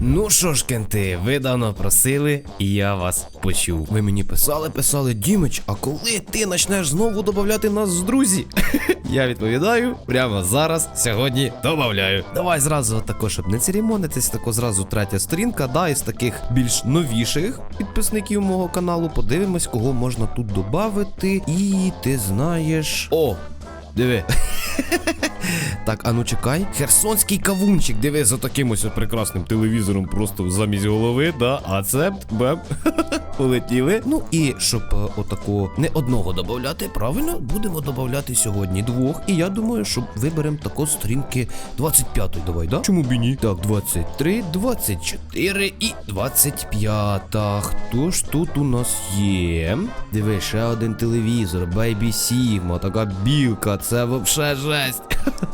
Ну що ж, кенти, ви давно просили, і я вас почув. Ви мені писали, писали, Дімич, а коли ти почнеш знову додавати нас з друзі? я відповідаю прямо зараз, сьогодні додавляю. Давай зразу тако, щоб не церемонитись, тако зразу третя сторінка, да, із таких більш новіших підписників мого каналу. Подивимось, кого можна тут додати. І ти знаєш. О! Диви. Так, а ну чекай. Херсонський кавунчик, диви за таким ось прекрасним телевізором просто замість голови, да, ацепт, бем. Полетіли. Ну і щоб е, отако не одного додати, правильно, будемо додати сьогодні двох. І я думаю, що виберемо тако сторінки 25 давай, да? Чому б і ні? Так, 23, 24 і 25. Хто ж тут у нас є? Диви, ще один телевізор, Baby Sigma, така білка, це вообще жесть.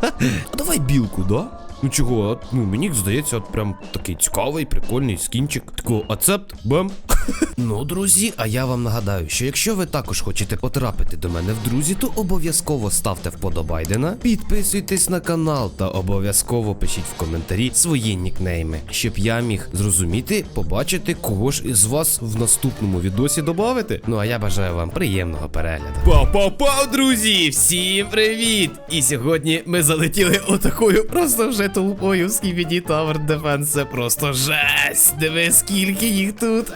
А давай білку, да? Ну чого, от, ну мені здається, от прям такий цікавий, прикольний скінчик. Такого ацепт, бам. ну, друзі, а я вам нагадаю, що якщо ви також хочете потрапити до мене в друзі, то обов'язково ставте вподобайдена, підписуйтесь на канал та обов'язково пишіть в коментарі свої нікнейми, щоб я міг зрозуміти, побачити, кого ж із вас в наступному відосі додати. Ну а я бажаю вам приємного перегляду. Па-па-па, друзі! Всім привіт! І сьогодні ми залетіли отакою просто вже толпою в Skibidi Tower Defense. Це просто жесть! Диви, скільки їх тут.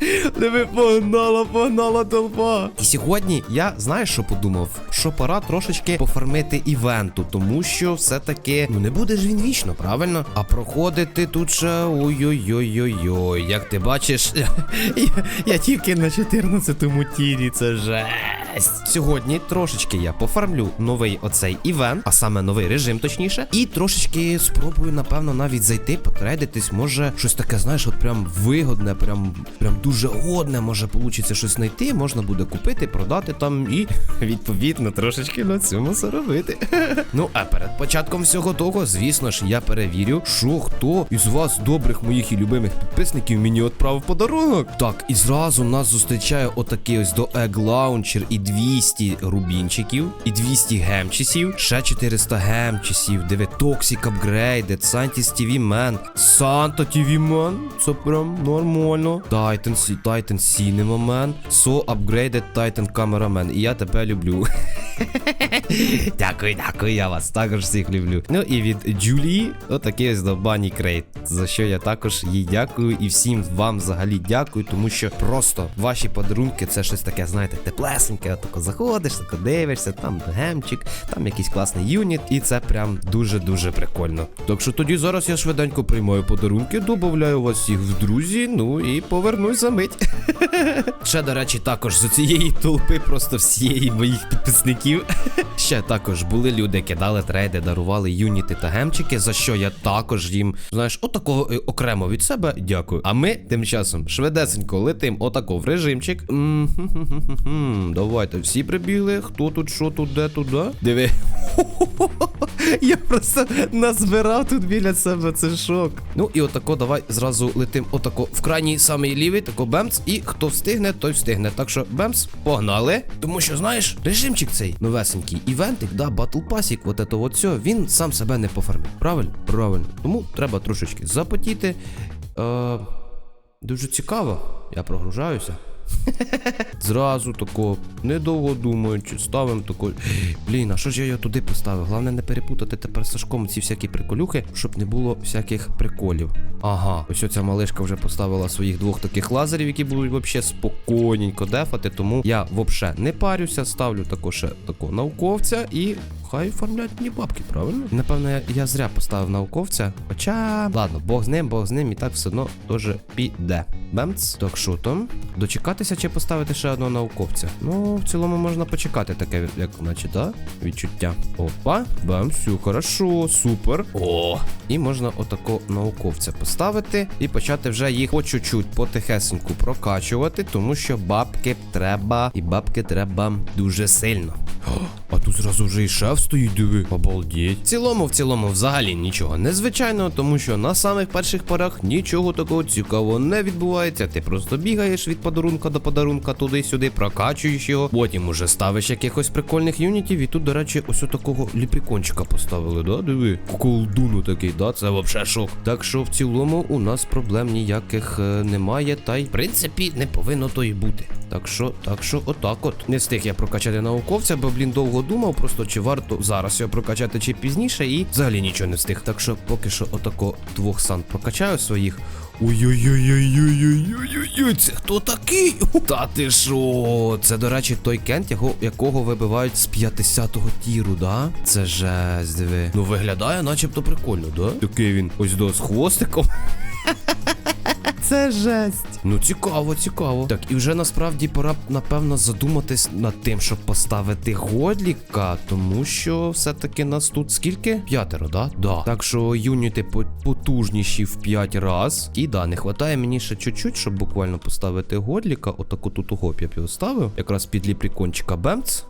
Диви, погнала, погнала толпа. І сьогодні я знаєш, що подумав? Що пора трошечки пофармити івенту, тому що все-таки ну не буде ж він вічно, правильно? А проходити тут ще ой-ой-ой-ой-ой. Як ти бачиш, я, я тільки на 14-му тірі, це жесть. Сьогодні трошечки я пофармлю новий оцей івент, а саме новий режим, точніше, і трошечки спробую, напевно, навіть зайти, потрейдитись, може щось таке, знаєш, от прям вигодне, прям прям дуже годне, може получиться щось знайти, можна буде купити, продати там і відповідно трошечки на цьому заробити. ну а перед початком всього того, звісно ж, я перевірю, що хто із вас, добрих моїх і любимих підписників, мені відправив подарунок. Так, і зразу нас зустрічає отакий ось до Egg Launcher і 200 рубінчиків, і 200 гемчисів, ще 400 гемчисів, диви, Toxic Upgraded, Scientist TV Man, Santa TV Man, це прям нормально. Titan, Titan Cinema Man, So Upgraded Titan Cameraman, і я тебе люблю. Дякую, дякую, я вас також всіх люблю. Ну і від Джулії, отакий ось до Бані Крейт. За що я також їй дякую і всім вам взагалі дякую, тому що просто ваші подарунки це щось таке, знаєте, теплесеньке. Отако заходиш, тако дивишся, там гемчик, там якийсь класний юніт, і це прям дуже-дуже прикольно. Так що тоді зараз я швиденько приймаю подарунки, додаю вас всіх в друзі, ну і повернусь за мить. Ще, до речі, також з цієї толпи, просто всієї моїх підписників. Ще також були люди, які дали трейди, дарували юніти та гемчики, за що я також їм, знаєш, отакого е, окремо від себе дякую. А ми тим часом швидесенько летим отако в режимчик. М-хм-хм-хм-хм. Давайте всі прибігли. Хто тут, що тут, де тут, да? Диви. Я просто назбирав тут біля себе, це шок. Ну і отако, давай зразу летим отако в крайній самий лівий, тако бемц, і хто встигне, той встигне. Так що бемц, погнали. Тому що, знаєш, режимчик цей новесенький, івентик, да, батл пасік, от ето от все, він сам себе не пофармить. Правильно? Правильно. Тому треба трошечки запотіти. Е, дуже цікаво. Я прогружаюся. Зразу тако, недовго думаючи, ставимо тако. Блін, а що ж я його туди поставив? Головне не перепутати тепер Сашком ці всякі приколюхи, щоб не було всяких приколів. Ага, ось оця малишка вже поставила своїх двох таких лазерів, які будуть вообще спокійненько дефати. Тому я вообще не парюся, ставлю тако ще такого науковця і. Хай оформляють мені бабки, правильно? Напевно, я, я зря поставив науковця. Хоча, ладно, Бог з ним, Бог з ним, і так все одно теж піде. Бемц. Так що там? Дочекатися чи поставити ще одного науковця? Ну, в цілому можна почекати таке, як наче, да? Відчуття. Опа, бам, все хорошо, супер. О! І можна отако науковця поставити і почати вже їх по чуть-чуть потихесеньку прокачувати, тому що бабки треба, і бабки треба дуже сильно. Тут зразу вже і шеф стоїть, диви. Обалдеть. В цілому, в цілому, взагалі нічого незвичайного, тому що на самих перших порах нічого такого цікавого не відбувається. Ти просто бігаєш від подарунка до подарунка туди-сюди, прокачуєш його. Потім уже ставиш якихось прикольних юнітів. І тут, до речі, ось такого ліпрікончика поставили, да? Диви. Колдуну такий, да? Це вообще шок. Так що в цілому у нас проблем ніяких е, немає, та й в принципі не повинно то і бути. Так що, так що, отак от. Не встиг я прокачати науковця, бо блін довго думав, просто чи варто зараз його прокачати чи пізніше, і взагалі нічого не встиг. Так що поки що отако двох сан прокачаю своїх. Ой-ой-ой-ой-ой-ой-ой-ой, це хто такий? Та ти що? Це, до речі, той кент, якого, якого вибивають з 50-го тіру, да? Це жесть, диви. Ну виглядає начебто прикольно, да? Такий він ось до з хвостиком. Це жесть. Ну цікаво, цікаво. Так, і вже насправді пора напевно, задуматись над тим, щоб поставити годліка, тому що все-таки нас тут скільки? П'ятеро, да? Да. Так що юніти потужніші в 5 раз. І да, не вистачає мені ще чуть-чуть, щоб буквально поставити годліка. Отаку тут угоп я б його ставив. Якраз під ліпрікончика Бемц.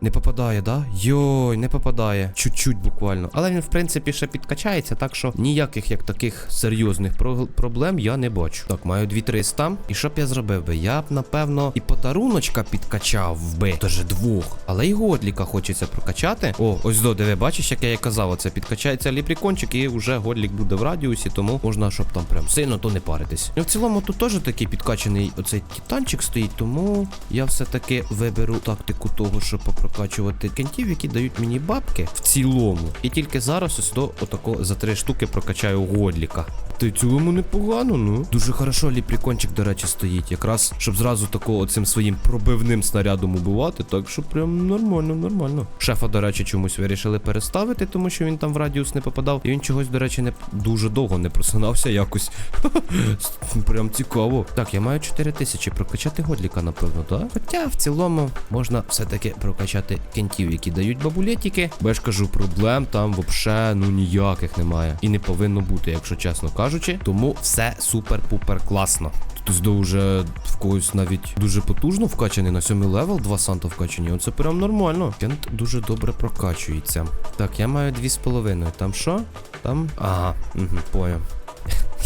Не попадає, да? Йой, не попадає. Чуть-чуть буквально. Але він, в принципі, ще підкачається, так що ніяких як таких серйозних про- проблем я не бачу. Так, маю 2300. І що б я зробив би? Я б, напевно, і подаруночка підкачав би. Даже двох. Але й годліка хочеться прокачати. О, ось до, диви, бачиш, як я і казав, оце підкачається ліпрікончик, і вже годлік буде в радіусі, тому можна, щоб там прям сильно то не паритись. Ну, в цілому тут теж такий підкачаний оцей титанчик стоїть, тому я все-таки виберу тактику того, щоб попрокачувати кентів, які дають мені бабки в цілому. І тільки зараз ось до отако за три штуки прокачаю годліка. Ти цілому непогано, ну. Дуже хорошо ліпрікончик, до речі, стоїть. Якраз, щоб зразу такого цим своїм пробивним снарядом убивати, так що прям нормально, нормально. Шефа, до речі, чомусь вирішили переставити, тому що він там в радіус не попадав. І він чогось, до речі, не дуже довго не просинався якось. Прям цікаво. Так, я маю 4 тисячі прокачати годліка, напевно, так? Хоча в цілому можна все-таки прокачати кентів, які дають бабулетики. Бо я ж кажу, проблем там вообще ну ніяких немає. І не повинно бути, якщо чесно кажучи. Тому все супер-пупер класно. Тут вже в когось навіть дуже потужно вкачаний на сьомий левел, два санта вкачані. Оце прям нормально. Кент дуже добре прокачується. Так, я маю дві з половиною. Там що? Там. Ага, угу, поняв.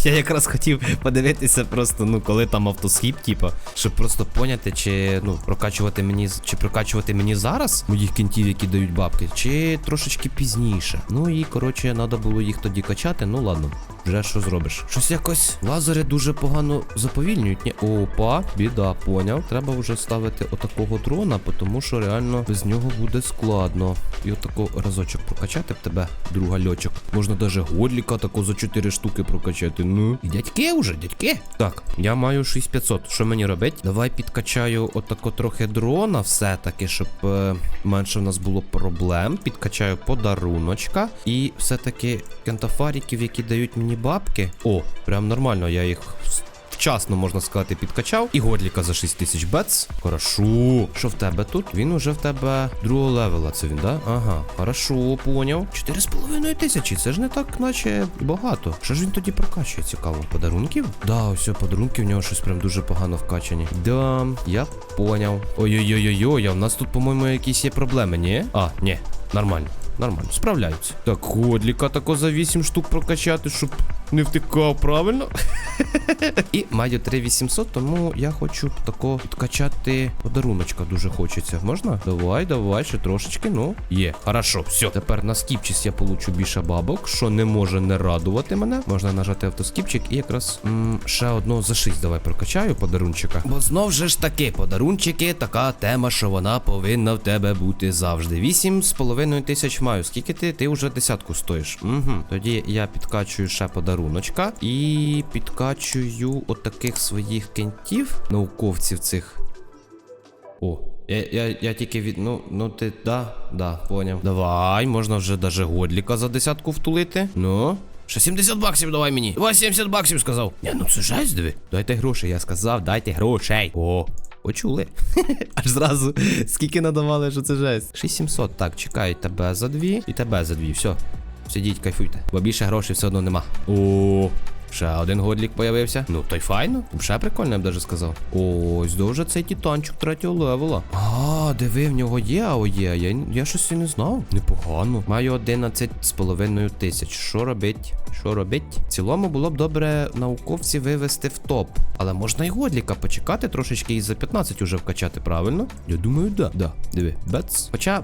Я якраз хотів подивитися просто, ну, коли там автосхіп, типа, щоб просто поняти, чи ну, прокачувати мені чи прокачувати мені зараз моїх кінтів, які дають бабки, чи трошечки пізніше. Ну і коротше, треба було їх тоді качати. Ну ладно, вже що зробиш. Щось якось лазери дуже погано заповільнюють. Ні. Опа, біда, поняв. Треба вже ставити отакого дрона, тому що реально без нього буде складно. І отако разочок прокачати в тебе, друга льочок. Можна даже годліка тако за 4 штуки прокачати. Ну, дядьки вже, дядьки. Так, я маю 6500. Що мені робить? Давай підкачаю отако трохи дрона, все-таки, щоб е, менше в нас було проблем. Підкачаю подаруночка. І все-таки кентафаріків, які дають мені бабки. О, прям нормально, я їх вчасно, можна сказати, підкачав. І годліка за 6 тисяч бец. Хорошо. Що в тебе тут? Він уже в тебе другого левела. Це він, да? Ага. Хорошо, поняв. 4,5 тисячі. Це ж не так, наче багато. Що ж він тоді прокачує? Цікаво. Подарунків? Да, ось подарунки в нього щось прям дуже погано вкачані. Да, я поняв. Ой-ой-ой-ой, а в нас тут, по-моєму, якісь є проблеми, ні? А, ні, нормально. Нормально, справляються. Так, годліка тако за 8 штук прокачати, щоб не втикав, правильно? І маю 3800, тому я хочу тако підкачати подаруночка дуже хочеться. Можна? Давай, давай, ще трошечки. Ну, є. Хорошо, все. Тепер на скіпчість я получу більше бабок, що не може не радувати мене. Можна нажати автоскіпчик і якраз м, ще одного за 6 давай прокачаю подарунчика. Бо знов же ж таки, подарунчики, така тема, що вона повинна в тебе бути завжди. Вісім з половиною тисяч маю. Скільки ти? Ти вже десятку стоїш. Угу. Тоді я підкачую ще подаруночка і підкачую отаких своїх кентів, науковців цих. О, я, я, я тільки від. Ну, ну ти да, да, поняв. Давай, можна вже даже годліка за десятку втулити. Ну. Ще 70 баксів давай мені. Давай 70 баксів сказав. Ні, ну це жесть, диви. Дайте грошей, я сказав, дайте грошей. О. Почули. Аж зразу скільки надавали, що це жесть. 6700. Так, чекай, тебе за дві і тебе за дві. Все. Сидіть, кайфуйте. Бо більше грошей все одно нема. О, Ще один годлік появився. Ну, то й файно. Ще прикольно, я б даже сказав. Ось дуже цей титанчик третього левела. А, диви, в нього є АОЄ. Я, я щось і не знав. Непогано. Маю 11 з половиною тисяч. Що робить? Що робить? В цілому було б добре науковці вивести в топ. Але можна й годліка почекати трошечки і за 15 уже вкачати, правильно? Я думаю, да. Да. Диви, бец. Хоча.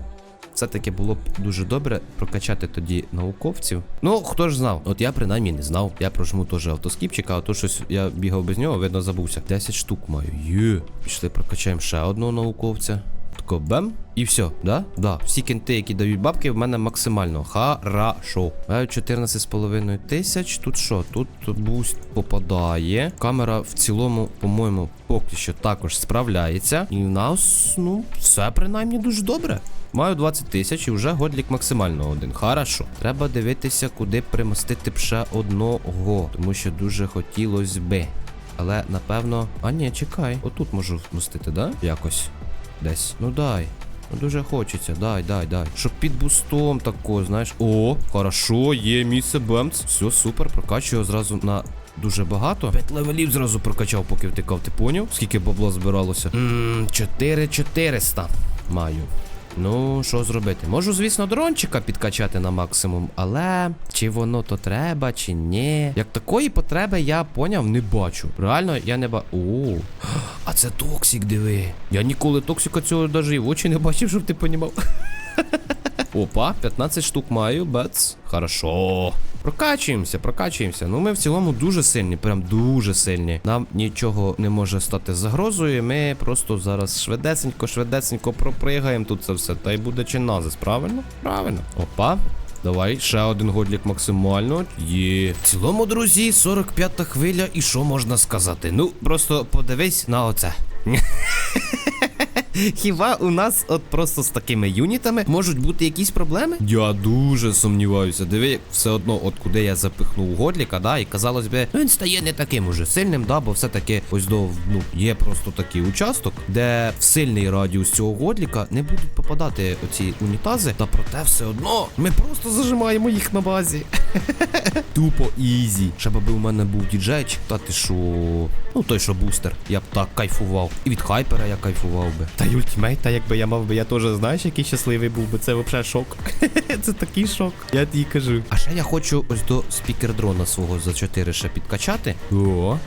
Все-таки було б дуже добре прокачати тоді науковців. Ну, хто ж знав? От я принаймні не знав. Я прожму теж автоскіпчика, а то щось я бігав без нього, видно, забувся. 10 штук маю. Є. Пішли прокачаємо ще одного науковця. Тако бем. І все, да? Да. Всі кінти, які дають бабки, в мене максимально. Хорошо. Маю 14,5 тисяч. Тут що? Тут буст попадає. Камера в цілому, по-моєму, поки що також справляється. І в нас, ну, все принаймні дуже добре. Маю 20 тисяч і вже годлік максимально один. Хорошо. Треба дивитися, куди примостити б ще одного. Тому що дуже хотілося би. Але напевно. А ні, чекай. Отут можу вмостити, да? Якось. Десь. Ну дай. Ну дуже хочеться, дай, дай, дай. Щоб під бустом тако, знаєш. О, хорошо, є місце бемц. Все, супер, прокачую зразу на. Дуже багато. П'ять левелів зразу прокачав, поки втикав, ти поняв? Скільки бабло збиралося? Ммм, 4400 маю. Ну, що зробити? Можу, звісно, дрончика підкачати на максимум, але чи воно то треба, чи ні. Як такої потреби я поняв, не бачу. Реально, я не ба. О, а це токсик, диви. Я ніколи токсика цього навіть і в очі не бачив, щоб ти понімав. Опа, 15 штук маю, бац. Хорошо. Прокачуємося, прокачуємося. Ну ми в цілому дуже сильні, прям дуже сильні. Нам нічого не може стати загрозою. Ми просто зараз швидесенько, швидесенько пропригаємо тут це все. Та й буде чиназис, правильно? Правильно. Опа. Давай, ще один годлік максимально. Є. В цілому, друзі, 45-та хвиля, і що можна сказати? Ну, просто подивись на оце. Хіба у нас от просто з такими юнітами можуть бути якісь проблеми? Я дуже сумніваюся. Диви, все одно, от куди я запихнув годліка, да, і казалось би, він стає не таким уже сильним, да, бо все-таки ось до ну, є просто такий участок, де в сильний радіус цього годліка не будуть попадати оці унітази, та проте все одно ми просто зажимаємо їх на базі. Тупо ізі. Ще би у мене був діджейчик, та ти що. Ну той, що бустер. Я б так кайфував. І від хайпера я кайфував би. Та й ультимейта, якби я мав би, я теж знаєш, який щасливий був би. Це взагалі шок. Це такий шок. Я тобі кажу. А ще я хочу ось до спікер дрона свого за 4 ще підкачати. О.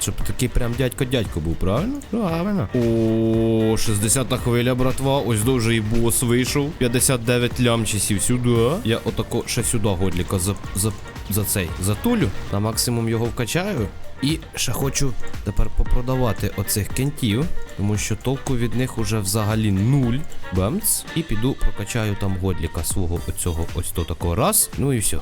Щоб такий прям дядько-дядько був, правильно? Правильно. О, 60-та хвиля, братва. Ось дуже і бос вийшов. 59 лямчисів сюди. Я отако ще сюди годліка за, за, за цей затулю. На максимум його вкачаю. І ще хочу тепер попродавати оцих кентів, тому що толку від них уже взагалі нуль. Бемц. І піду прокачаю там годліка свого оцього ось то такого раз. Ну і все.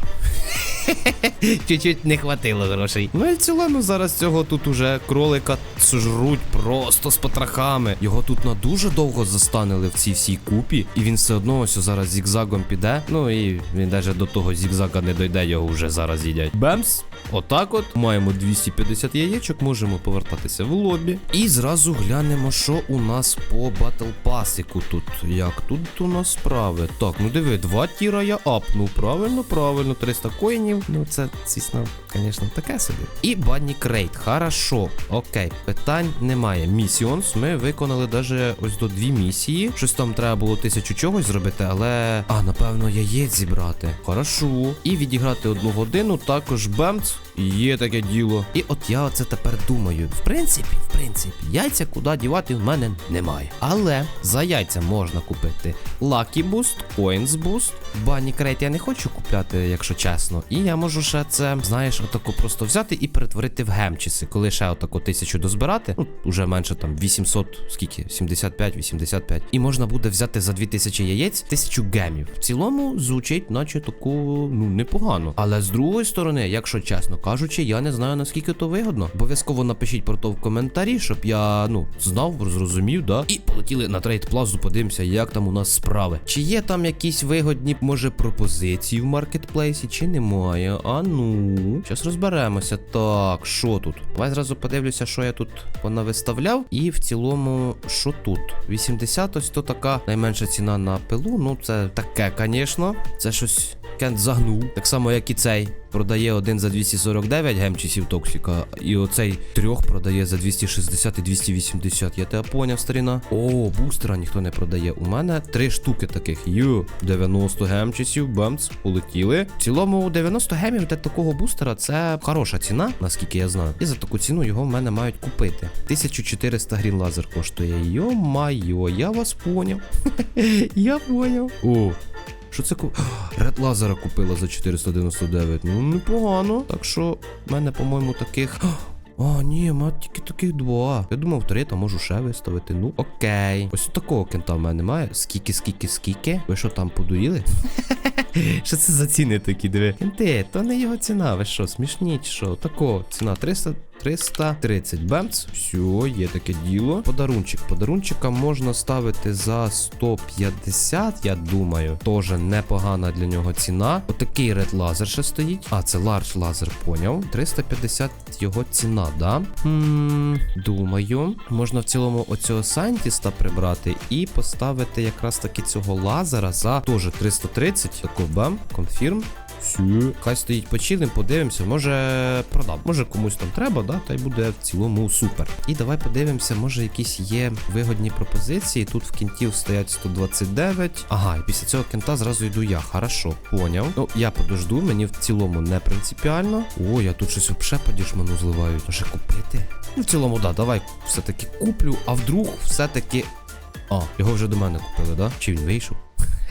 Чуть-чуть не хватило грошей. Ну і в цілому зараз цього тут уже кролика сожруть просто з потрохами. Його тут на дуже довго застанили в цій всій купі, і він все одно ось зараз зігзагом піде. Ну і він навіть до того зігзага не дойде, його вже зараз їдять. Бемс. Отак от маємо 250 яєчок, можемо повертатися в лобі. І зразу глянемо, що у нас по батл пасику тут. Як тут у нас справи? Так, ну диви, два тіра я апнув. Правильно, правильно, 300 коїнів. Ну це, звісно, звісно, таке собі. І банні крейт. Хорошо. Окей, питань немає. Місіонс. Ми виконали даже ось до дві місії. Щось там треба було тисячу чогось зробити, але. А, напевно, яєць зібрати. Хорошо. І відіграти одну годину, також бемц. Є таке діло. І от я оце тепер думаю. В принципі, в принципі, яйця куди дівати в мене немає. Але за яйця можна купити Lucky Boost, Coins Boost. Бані крейт я не хочу купляти, якщо чесно. І я можу ще це, знаєш, отако просто взяти і перетворити в гемчіси. Коли ще отако тисячу дозбирати, ну уже менше там 800, скільки? 75-85. І можна буде взяти за 2000 яєць тисячу гемів. В цілому звучить, наче таку, ну, непогано. Але з другої сторони, якщо чесно кажучи, я не знаю наскільки то вигодно. Обов'язково напишіть про то в коментарі, щоб я ну знав, зрозумів, да. І полетіли на трейд плазу, подивимося, як там у нас справи. Чи є там якісь вигодні, може, пропозиції в маркетплейсі, чи немає? А ну, зараз розберемося. Так, що тут? Давай зразу подивлюся, що я тут понавиставляв. І в цілому, що тут? 80 ось то така найменша ціна на пилу. Ну, це таке, звісно. Це щось Кент загнув. Так само, як і цей. Продає один за 249 гемчисів Токсіка, і оцей трьох продає за 260 і 280. Я тебе поняв, старіна. О, бустера ніхто не продає. У мене три штуки таких. Ю, 90 гемчисів, бамц, полетіли. В цілому 90 гемів для такого бустера це хороша ціна, наскільки я знаю. І за таку ціну його в мене мають купити. 1400 грін лазер коштує. Йо-майо, я вас поняв. я поняв. О, що це ку... Ред лазера купила за 499. Ну, непогано. Так що в мене, по-моєму, таких. А, ні, ма тільки таких два. Я думав, три там можу ще виставити. Ну, окей. Ось такого кента в мене немає. Скільки, скільки, скільки? Ви що там подуріли? Що це за ціни такі, диви? Кенти, то не його ціна, ви що, смішні чи що? Тако, ціна 300, 330 бемц. Все, є таке діло. Подарунчик. Подарунчика можна ставити за 150, я думаю. Тоже непогана для нього ціна. Отакий ред лазер ще стоїть. А, це ларж лазер, поняв. 350 його ціна, да? Хм, думаю, можна в цілому оцього Сантіста прибрати і поставити якраз таки цього лазера за теж 330. Таку бам, конфірм. Всю. Хай стоїть почилим, подивимося, може продам. Може комусь там треба, да, та й буде в цілому супер. І давай подивимося, може якісь є вигодні пропозиції. Тут в кінтів стоять 129. Ага, і після цього кента зразу йду я. Хорошо, поняв. Ну, я подожду, мені в цілому не принципіально. О, я тут щось взагалі подішману зливають. Може купити? Ну, в цілому, да, давай все-таки куплю, а вдруг все-таки. А, його вже до мене купили, да? Чи він вийшов?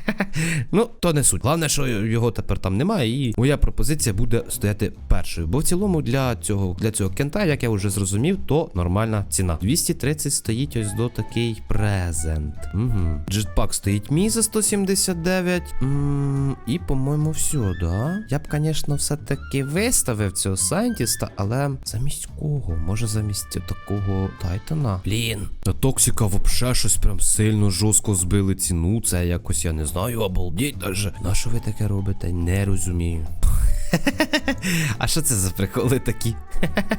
Ну, то не суть. Головне, що його тепер там немає, і моя пропозиція буде стояти першою. Бо в цілому для цього для цього кента, як я вже зрозумів, то нормальна ціна. 230 стоїть ось до такий презент. Угу. Джетпак стоїть мій за 179. м і, по-моєму, все, да? Я б, звісно, все-таки виставив цього сайентіста, але замість кого? Може замість такого Тайтана? Блін. Та Токсіка взагалі щось прям сильно жорстко збили ціну. Це якось я не знаю, обалдіть даже. На що ви таке робите? Не розумію. А що це за приколи такі?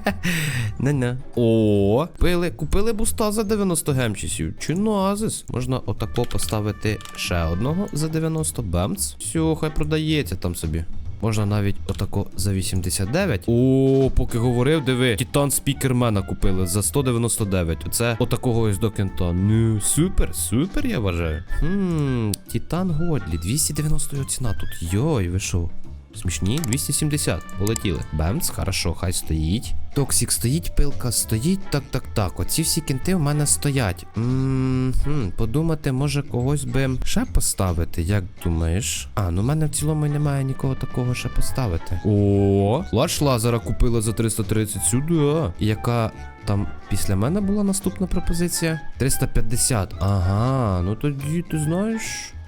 Не-не. О, купили, купили буста за 90 гемчисів. Чи назис? Можна отако поставити ще одного за 90 бемц. Все, хай продається там собі. Можна навіть отако за 89. О, поки говорив, диви, Титан спікермена купили за 199. Оце отакого ось до кента. Ну, супер, супер, я вважаю. Хм, Титан Годлі, 290 його ціна тут. Йой, ви що? Смішні, 270. Полетіли. Бемц, хорошо, хай стоїть. Токсік стоїть, пилка стоїть. Так, так, так. Оці всі кінти в мене стоять. М-хм, подумати, може когось би ще поставити, як думаєш? А, ну в мене в цілому немає нікого такого ще поставити. О, лаш лазера купила за 330 сюди. Яка там після мене була наступна пропозиція? 350. Ага, ну тоді ти знаєш.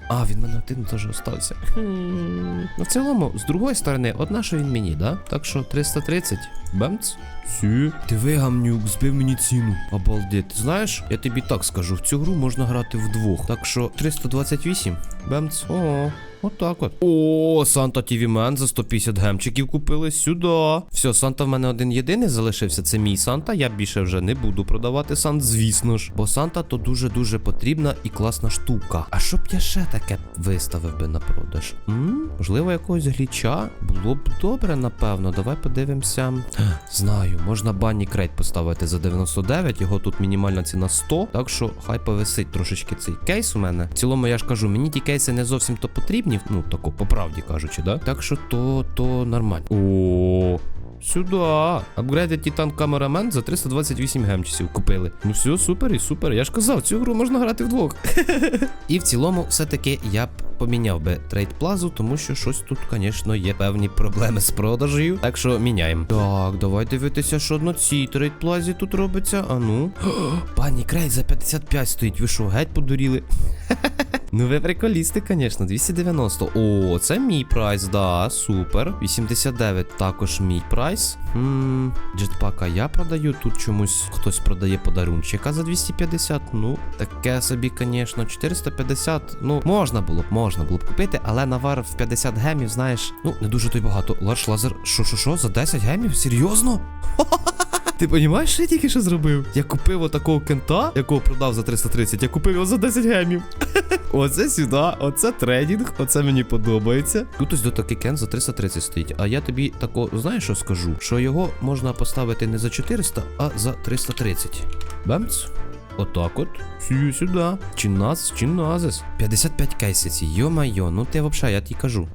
А, він мене один теж остався. Хм. В цілому, з другої сторони, одна, що він мені, да? Так що 330. Бемц. Сі. Диви, гамнюк, збив мені ціну. Обалдеть. Знаєш, я тобі так скажу, в цю гру можна грати вдвох. Так що 328. Бемц. О. Отак от. О, Санта Man за 150 гемчиків купили сюди. Все, Санта в мене один єдиний залишився. Це мій Санта. Я більше вже не буду продавати Сант, звісно ж. Бо Санта то дуже-дуже потрібна і класна штука. А що б я ще таке виставив би на продаж? М? Можливо, якогось гліча? Було б добре, напевно. Давай подивимося. Знаю, можна банні крейт поставити за 99. Його тут мінімальна ціна 100. Так що хай повисить трошечки цей кейс у мене. В цілому, я ж кажу, мені ті кейси не зовсім то потрібні. Ну, тако, по правді кажучи, да? Так що то, то нормально. О. Сюди. Апгрейдед Титан Камерамен за 328 гемчасів купили. Ну все, супер і супер. Я ж казав, цю гру можна грати вдвох. і в цілому, все-таки я б поміняв би трейд плазу, тому що щось тут, звісно, є певні проблеми з продажею. Так що міняємо. Так, давай дивитися, що на цій трейд плазі тут робиться. А ну. Пані Крейт за 55 стоїть. Ви що, геть подуріли? Ну, ви приколісти, звісно, 290. О, це мій прайс, да, супер. 89 також мій прайс. Хм, джетпака я продаю. Тут чомусь хтось продає подарунчика за 250. Ну, таке собі, звісно, 450. Ну, можна було б, можна було б купити, але навар в 50 гемів, знаєш, ну, не дуже то й багато. Ларш лазер, що, що, що, за 10 гемів? Серйозно? Ти розумієш, що я тільки що зробив? Я купив отакого кента, якого продав за 330, я купив його за 10 гемів. Оце сюди, оце трейдинг, оце мені подобається. Тут ось до такий кент за 330 стоїть. А я тобі тако, знаєш, що скажу? Що його можна поставити не за 400, а за 330. Бемц. Отак от. Сюди сюди. Чиназ, чиназис. 55 кейсиці. Йо-майо, ну ти взагалі, я тобі кажу.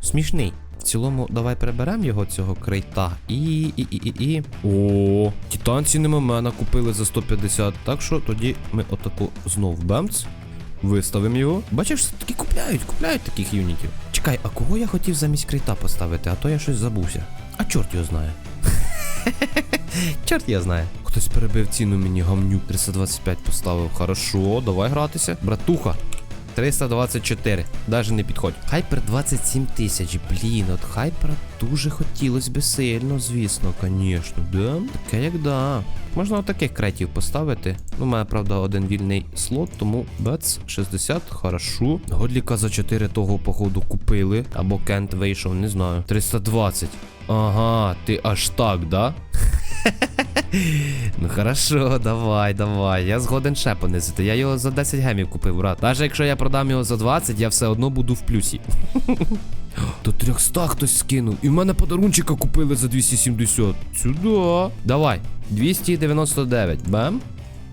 Смішний. В цілому, давай переберемо його цього крейта. І. і. і. і. і. О, титанці нема мене купили за 150. Так що тоді ми отаку знов бемц. Виставимо його. Бачиш, такі купляють, купляють таких юнітів. Чекай, а кого я хотів замість крейта поставити, а то я щось забувся. А чорт його знає. Чорт я знаю. Хтось перебив ціну мені гамнюк 325 поставив. Хорошо, давай гратися. Братуха. 324. Даже не підходь. Хайпер 27 тисяч. Блін, от хайпера дуже хотілося би сильно, звісно, звісно. Да? Таке як да. Можна отаких кретів поставити. Ну, у мене, правда, один вільний слот, тому бец 60, хорошо. Годліка за 4 того, походу, купили. Або Кент вийшов, не знаю. 320. Ага, ти аж так, да? Ну хорошо, давай, давай. Я згоден ще понизити. Я його за 10 гемів купив, брат. Навіть якщо я продам його за 20, я все одно буду в плюсі. До 300 хтось скинув. І в мене подарунчика купили за 270. Сюди. Давай. 299. Бем.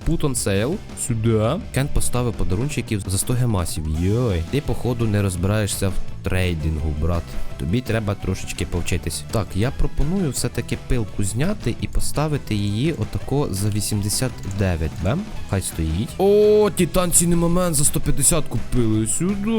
Put on sale. Сюди. Кент поставив подарунчиків за 100 гемасів. Йой. Ти, походу, не розбираєшся в трейдингу, брат. Тобі треба трошечки повчитись. Так, я пропоную все-таки пилку зняти і поставити її отако за 89. Бем? Хай стоїть. О, титанційний момент за 150 купили. Сюди.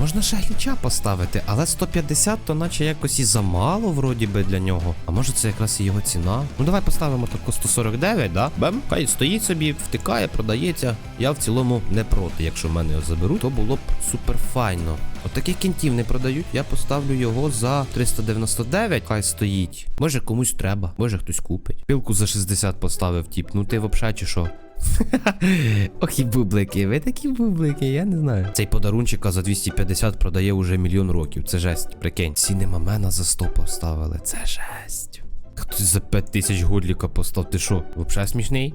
Можна ще гліча поставити, але 150 то наче якось і замало, вроді би, для нього. А може це якраз і його ціна? Ну давай поставимо тако 149, да? Бем? Хай стоїть собі, втикає, продається. Я в цілому не проти. Якщо в мене його заберуть, то було б супер файно. Отаких кінтів не продають. Я поставлю його за 399, хай стоїть. Може комусь треба, може хтось купить. Пилку за 60 поставив, тіп. Ну ти взагалі чи що? Ох і бублики, ви такі бублики, я не знаю. Цей подарунчика за 250 продає уже мільйон років. Це жесть, прикинь. Ціни мена за 100 поставили. Це жесть. За 5 тисяч гудліка постав. Ти що? Взагалі смішний?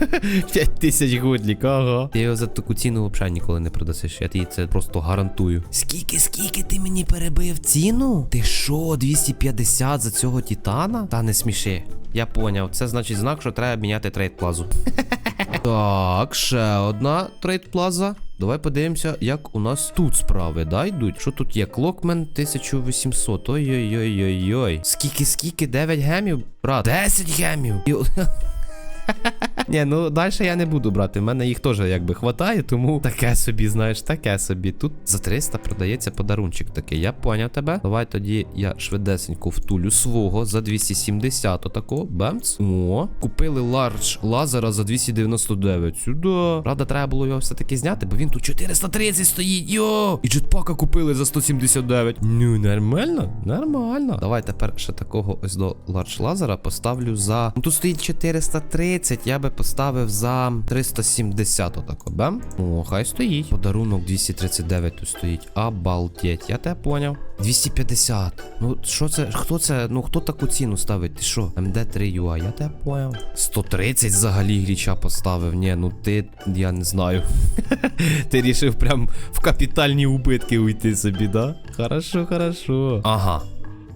5 тисяч годліка, ага. Ти його за таку ціну взагалі ніколи не продасиш. Я тобі це просто гарантую. Скільки, скільки ти мені перебив ціну? Ти що, 250 за цього титана? Та не сміши. Я поняв. Це значить знак, що треба міняти трейд плазу. Так, ще одна трейд плаза. Давай подивимося, як у нас тут справи, да, йдуть. Що тут є? Клокмен 1800. Ой-ой-ой-ой-ой. Скільки, скільки? 9 гемів? Брат, 10 гемів. Ні, ну далі я не буду брати. У мене їх теж якби хватає, тому таке собі, знаєш, таке собі. Тут за 300 продається подарунчик такий. Я поняв тебе. Давай тоді я швидесенько втулю свого за 270 отако. Бемц. О, купили лардж лазера за 299. Сюди. Правда, треба було його все-таки зняти, бо він тут 430 стоїть. Йо! І джетпака купили за 179. Ну, нормально? Нормально. Давай тепер ще такого ось до лардж лазера поставлю за. Ну тут стоїть 430. Я би поставив за 370 отако. Бем? О, хай стоїть. Подарунок 239 тут стоїть. Обалдеть. Я тебе поняв. 250. Ну, що це? Хто це? Ну хто таку ціну ставить? Ти що? МД3 UA, я тебе поняв. 130 взагалі гріча поставив. Ні, ну ти. Я не знаю. ти рішив прям в капітальні убитки уйти собі, да? Хорошо, хорошо. Ага.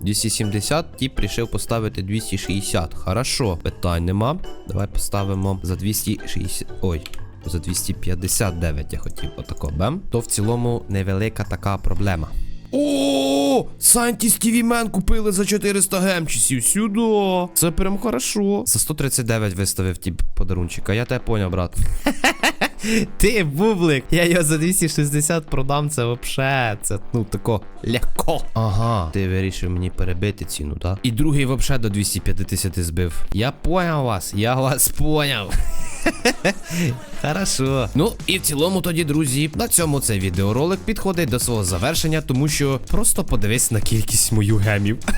270, тип рішив поставити 260. Хорошо, питань нема. Давай поставимо за 260. Ой. За 259 я хотів отако бем. То в цілому невелика така проблема. О, TV Man купили за 400 гемчисів. Сюди. Це прям хорошо. За 139 виставив ті подарунчика. Я тебе поняв, брат. Ти бублик. Я його за 260 продам. Це вообще. Це ну тако легко. Ага. Ти вирішив мені перебити ціну, так? І другий вообще до 250 збив. Я поняв вас. Я вас поняв. Хорошо. Ну і в цілому тоді, друзі, на цьому цей відеоролик підходить до свого завершення, тому що просто подивись на кількість мою гемів.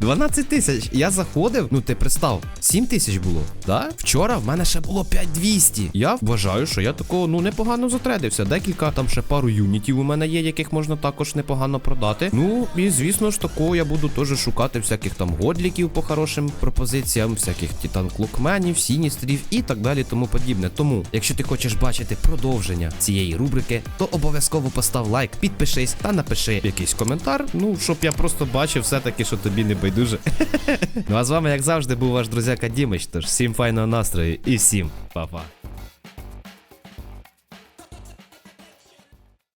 12 тисяч. Я заходив, ну ти пристав, 7 тисяч було. Да? Вчора в мене ще було 5200. Я вважаю, що я такого ну непогано затредився. Декілька там ще пару юнітів у мене є, яких можна також непогано продати. Ну і звісно ж такого я буду теж шукати всяких там годліків по хорошим пропозиціям, всяких титан клокменів, сіністрів і так далі, тому подібне. Тому, якщо ти хочеш бачити продовження цієї рубрики, то обов'язково постав лайк, підпишись та напиши якийсь коментар. Ну, щоб я просто бачив все-таки, що тобі не байдуже. ну а з вами, як завжди, був ваш друзяка Дімич. Тож всім файного настрою і всім па-па.